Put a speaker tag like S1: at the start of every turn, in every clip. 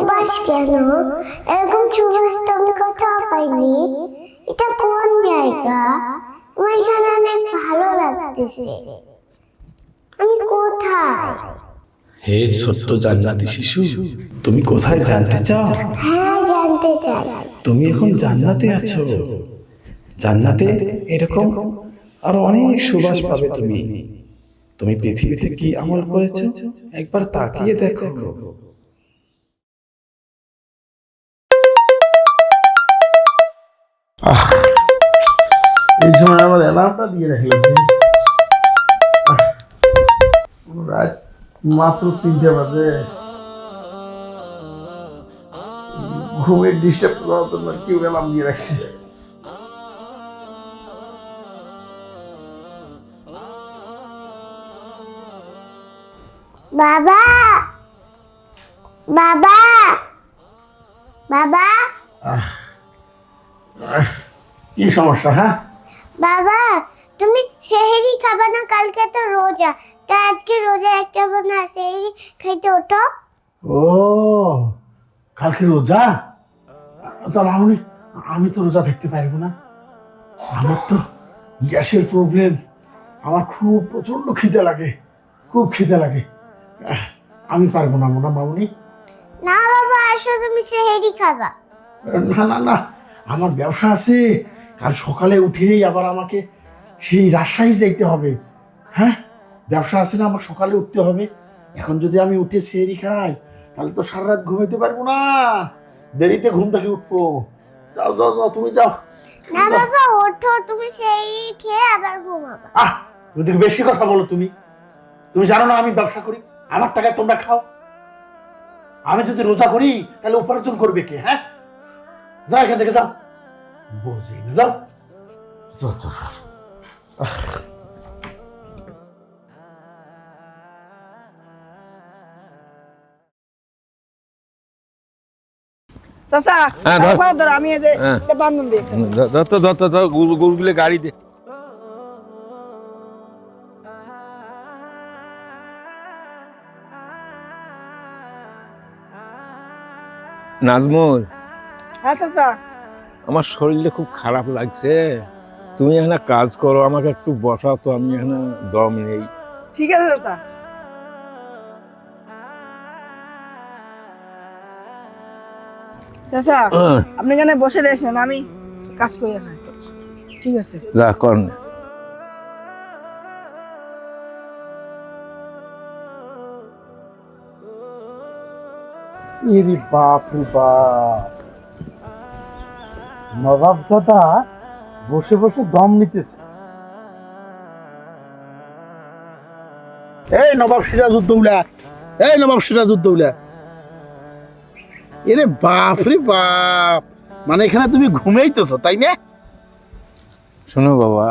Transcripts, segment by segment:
S1: সুবাস কেন? এরকম সুবাস তো আমি কোথাও পাইনি এটা কোন জায়গা? আমার এখানে অনেক ভালো লাগতেছে। আমি কোথায়?
S2: হে ছোট্ট জান্নাতি শিশু তুমি কোথায় জানতে চাও?
S1: হ্যাঁ জানতে চাই।
S2: তুমি এখন জান্নাতে আছো। জান্নাতে এরকম আর অনেক সুবাস পাবে তুমি। তুমি পৃথিবীতে কি আমল করেছ? একবার তাকিয়ে দেখো।
S3: এই সময় আমার অ্যালার্মটা দিয়ে রাখলাম। রাত মাত্র তিনটে বাজে। ঘুমের ডিস্টার্ব করার জন্য কেউ অ্যালার্ম দিয়ে রাখছে।
S1: বাবা! বাবা! বাবা!
S3: কি সমস্যা হ্যাঁ?
S1: বাবা তুমি সেহেরি খাবে না কালকে তো রোজা। তা আজকে রোজা একটা না সেহেরি খাইতে ওঠো।
S3: ও কালকে রোজা? তা মামনি আমি তো রোজা থাকতে পারব না। আমার তো গ্যাসের প্রবলেম আমার খুব প্রচণ্ড খিদে লাগে খুব খিদে লাগে। আমি পারব না মোনা মামনি।
S1: না বাবা আসো তুমি সেহেরি খাবা।
S3: না না না আমার ব্যবসা আছে। কাল সকালে উঠেই আবার আমাকে সেই রাজশাহী যাইতে হবে। হ্যাঁ? ব্যবসা আছে না আমার সকালে উঠতে হবে। এখন যদি আমি উঠে সেরি খাই তাহলে তো সারা রাত ঘুমাইতে পারব না। দেরিতে ঘুম থেকে উঠবো। যাও যাও যাও তুমি যাও।
S1: না বাবা ওঠো তুমি সেহেরি খেয়ে আবার ঘুমাবা।
S3: আহ তুমি দেখি বেশি কথা বলো তুমি। তুমি জানো না আমি ব্যবসা করি। আমার টাকায় তোমরা খাও। আমি যদি রোজা করি তাহলে উপার্জন করবে কে হ্যাঁ? যাও এখান থেকে যাও। বুঝি না যাও।
S4: চাচা
S5: হ্যাঁ,
S4: আমি এই যে
S5: হ্যাঁ।
S4: বান্ধন
S5: গরুগুলো গাড়ি নাজমুল
S4: হ্যাঁ চাচা
S5: আমার শরীরটা খুব খারাপ লাগছে। তুমি এখানে কাজ করো আমাকে একটু বসাও তো আমি এখানে দম নেই।
S4: ঠিক আছে দাদা। চাচা আপনি এখানে বসে রয়েছেন আমি কাজ করে খাই ঠিক আছে।
S5: যা কর না।
S3: ইরি বাপ রে বাপ। নবাব দাদা বসে বসে দম নিতেছে। এই নবাব সিরাজউদ্দৌলা এই নবাব সিরাজউদ্দৌলা। এরে বাপ রে বাপ মানে এখানে তুমি ঘুমাইতেছো তাই না?
S5: শোনো বাবা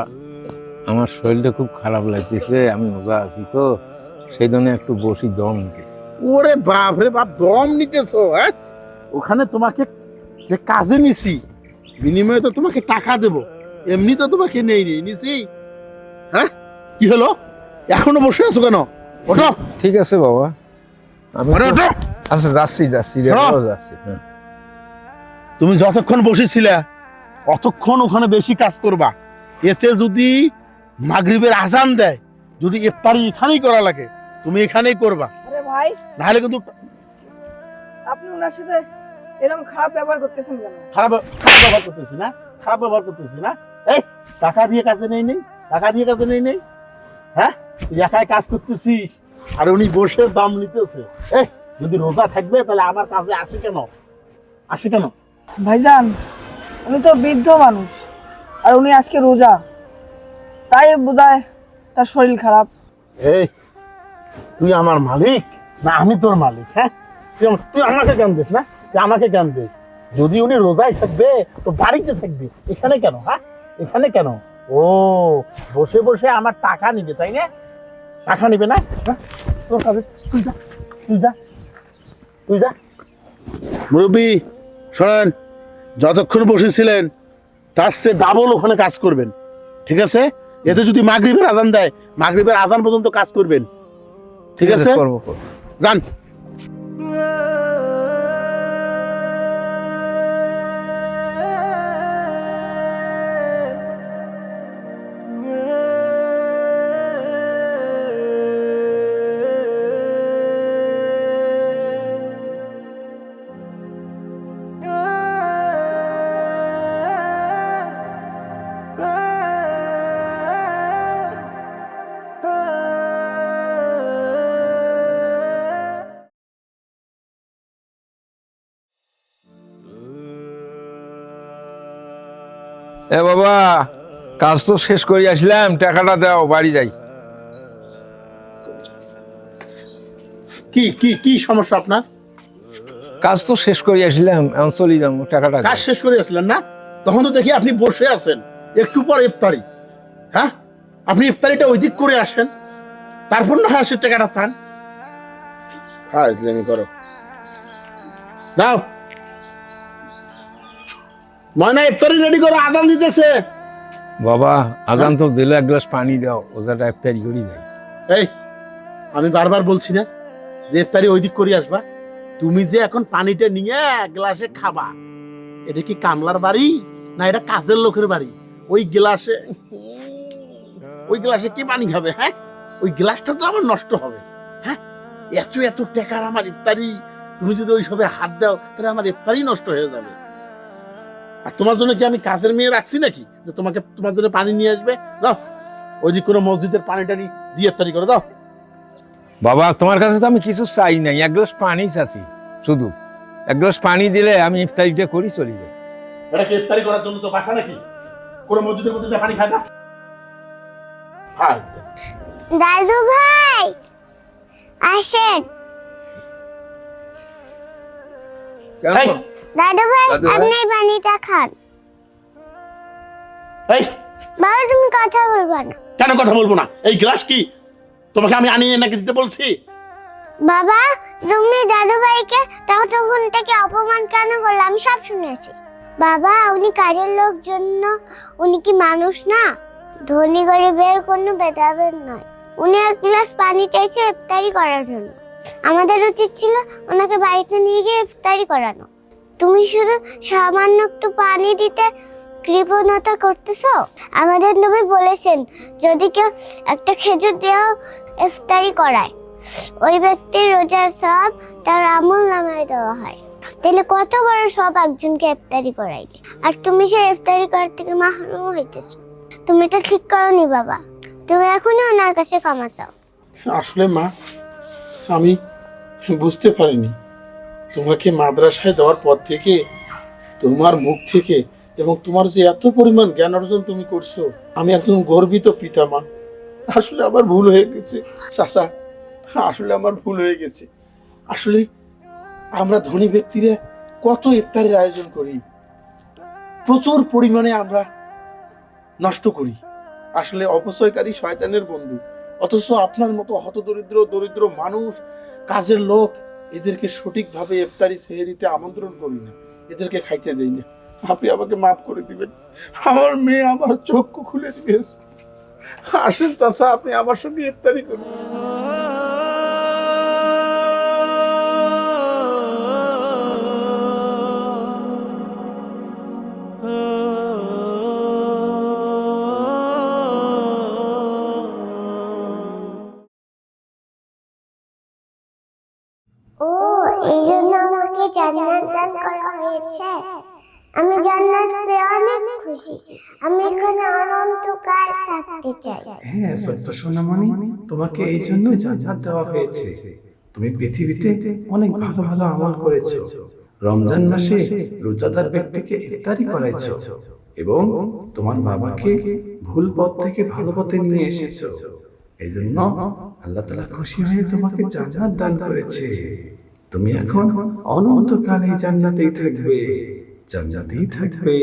S5: আমার শরীরটা খুব খারাপ লাগতেছে আমি মজা আছি তো সেই জন্য একটু বসি দম নিতেছি।
S3: ওরে বাপ রে বাপ দম নিতেছো হ্যাঁ? ওখানে তোমাকে যে কাজে নিছি বিনিময়ে তো তোমাকে টাকা দেব। এমনি তো তোমাকে নেই নি নিছি হ্যাঁ? কি হলো? এখনও বসে আছো কেন? ওঠো।
S5: ঠিক আছে বাবা। আমি
S3: ওঠো
S5: আচ্ছা যাচ্ছি যাচ্ছি রে যাচ্ছি হ্যাঁ।
S3: তুমি যতক্ষণ বসেছিলে অতক্ষণ ওখানে বেশি কাজ করবা। এতে যদি মাগরিবের আজান দেয় যদি ইফতারি এখানেই করা লাগে তুমি এখানেই করবা।
S4: আরে ভাই।
S3: নাহলে কিন্তু
S4: আপনি ওনার সাথে এরকম খারাপ ব্যবহার করতেছেন কেন?
S3: খারাপ খারাপ ব্যবহার করতেছি না খারাপ ব্যবহার করতেছি না। এই টাকা দিয়ে কাজে নেই নেই টাকা দিয়ে কাজে নেই নেই। হ্যাঁ? তুই একাই কাজ করতেছিস আর উনি বসে দাম নিতেছে। এই যদি রোজা থাকবে তাহলে আমার কাজে আসে কেন? আসে কেন?
S4: ভাইজান উনি তো বৃদ্ধ মানুষ আর উনি আজকে রোজা। তাই বোধহয় তার শরীর খারাপ।
S3: এই তুই আমার মালিক? না আমি তোর মালিক হ্যাঁ? তুই তুই আমাকে কেন দিস না? তুই আমাকে কেন দিস যদি উনি রোজায় থাকবে তো বাড়িতে থাকবে। এখানে কেন হ্যাঁ এখানে কেন? ও বসে বসে আমার টাকা নিবে তাই না? টাকা নিবে না? হ্যাঁ? তোর কাছে তুই যা তুই যা তুই যা। মুরব্বী শোনেন যতক্ষণ বসেছিলেন তার চেয়ে ডাবল ওখানে কাজ করবেন। ঠিক আছে? এতে যদি মাগরিবের আজান দেয় মাগরিবের আজান পর্যন্ত কাজ করবেন। ঠিক আছে যান।
S5: এ বাবা কাজ তো শেষ করে আসলাম টাকাটা দাও বাড়ি যাই।
S3: কি কি কি সমস্যা আপনার?
S5: কাজ তো শেষ করে আসলাম এখন চলে যাব টাকাটা।
S3: কাজ শেষ করে আসলেন না? তখন তো দেখি আপনি বসে আছেন একটু পর ইফতারি। হ্যাঁ? আপনি ইফতারিটা ওই দিক করে আসেন তারপর না হয় সে টাকাটা চান হ্যাঁ করো। দাও। ময়না ইফতারি রেডি করো আদান দিতেছে।
S5: বাবা আজান তো দিলে এক গ্লাস পানি দাও ওজাটা ইফতারি করি যাই
S3: এই আমি বারবার বলছি না যে ইফতারি ওই দিক করে আসবা। তুমি যে এখন পানিটা নিয়ে এক গ্লাসে খাবা এটা কি কামলার বাড়ি না এটা কাজের লোকের বাড়ি? ওই গ্লাসে ওই গ্লাসে কি পানি খাবে হ্যাঁ? ওই গ্লাসটা তো আমার নষ্ট হবে হ্যাঁ? এত এত টাকার আমার ইফতারি তুমি যদি ওই সবে হাত দাও তাহলে আমার ইফতারি নষ্ট হয়ে যাবে। আর তোমার জন্য কি আমি কাজের মেয়ে রাখছি নাকি? যে তোমাকে তোমার জন্য পানি নিয়ে আসবে? দাও ওই দিক কোনো মসজিদের পানি টানি দিয়ে ইফতারি করে দাও
S5: বাবা তোমার কাছে তো আমি কিছু চাই নাই। এক গ্লাস পানি চাচ্ছি শুধু। এক গ্লাস পানি দিলে আমি ইফতারিটা করি চলে যাই।
S3: এটা কি ইফতারি করার জন্য তো বাসা নাকি? কোনো মসজিদের মধ্যে পানি খায় না?
S1: দাদু ভাই আসেন।
S5: কেন
S1: দাদু ভাই আপনি পানিটা খান।
S3: এই।
S1: বাবা তুমি কথা বলবা না।
S3: কেন কথা বলব না? এই গ্লাস কি? তোমাকে আমি আনিয়ে নাকি দিতে বলছি?
S1: বাবা তুমি দাদু ভাইকে তখন থেকে অপমান কেন করলে? আমি সব শুনেছি। বাবা উনি কাজের লোক জন্য উনি কি মানুষ না? ধনী গরিবের কোনো ভেদাভেদ নয়। উনি এক গ্লাস পানি চাইছে ইফতারি করার জন্য। আমাদের উচিত ছিল ওনাকে বাড়িতে নিয়ে গিয়ে ইফতারি করানো। তুমি শুধু সামান্য একটু পানি দিতে কৃপণতা করতেছো? আমাদের নবী বলেছেন, যদি কেউ একটা খেজুর দেওয়া ইফতারি করায়, ওই ব্যক্তির রোজার সব তার আমল নামায় দেওয়া হয়। তাহলে কত বড় সব একজনকে ইফতারি করাইলে? আর তুমি সেই ইফতারি করার থেকে মাহরুম হইতেছো। তুমি এটা ঠিক করনি বাবা। তুমি এখনই ওনার কাছে ক্ষমা চাও।
S3: আসলে মা, আমি বুঝতে পারিনি। তোমাকে মাদ্রাসায় দেওয়ার পর থেকে তোমার মুখ থেকে এবং তোমার যে এত পরিমাণ জ্ঞান অর্জন তুমি করছ, আমি একজন গর্বিত পিতা মা। আসলে আমার ভুল হয়ে গেছে, চাচা। আসলে আমার ভুল হয়ে গেছে। আসলে আমরা ধনী ব্যক্তিরা কত ইফতারের আয়োজন করি, প্রচুর পরিমাণে আমরা নষ্ট করি। আসলে অপচয়কারী শয়তানের বন্ধু, অথচ আপনার মতো হতদরিদ্র, দরিদ্র মানুষ, কাজের লোক এদেরকে সঠিকভাবে ইফতারি সেহেরিতে আমন্ত্রণ করি না। এদেরকে খাইতে দেই না। আপনি আমাকে মাফ করে দিবেন। আমার মেয়ে আমার চক্ষু খুলে দিয়েছে। আসেন চাষা আপনি আমার সঙ্গে ইফতারি করুন।
S1: আমি এখানে অনন্তকাল থাকতে চাই।
S2: হ্যাঁ সত্য সোনামণি তোমাকে এই জন্যই জান্নাত দেওয়া হয়েছে। তুমি পৃথিবীতে অনেক ভালো ভালো আমল করেছ। রমজান মাসে রোজাদার ব্যক্তিকে ইফতারি করাইছো এবং তোমার বাবাকে ভুল পথ থেকে ভালো পথে নিয়ে এসেছ। এই জন্য আল্লাহ তালা খুশি হয়ে তোমাকে জান্নাত দান করেছে। তুমি এখন অনন্তকাল জান্নাতেই থাকবে। জান্নাতেই থাকবে।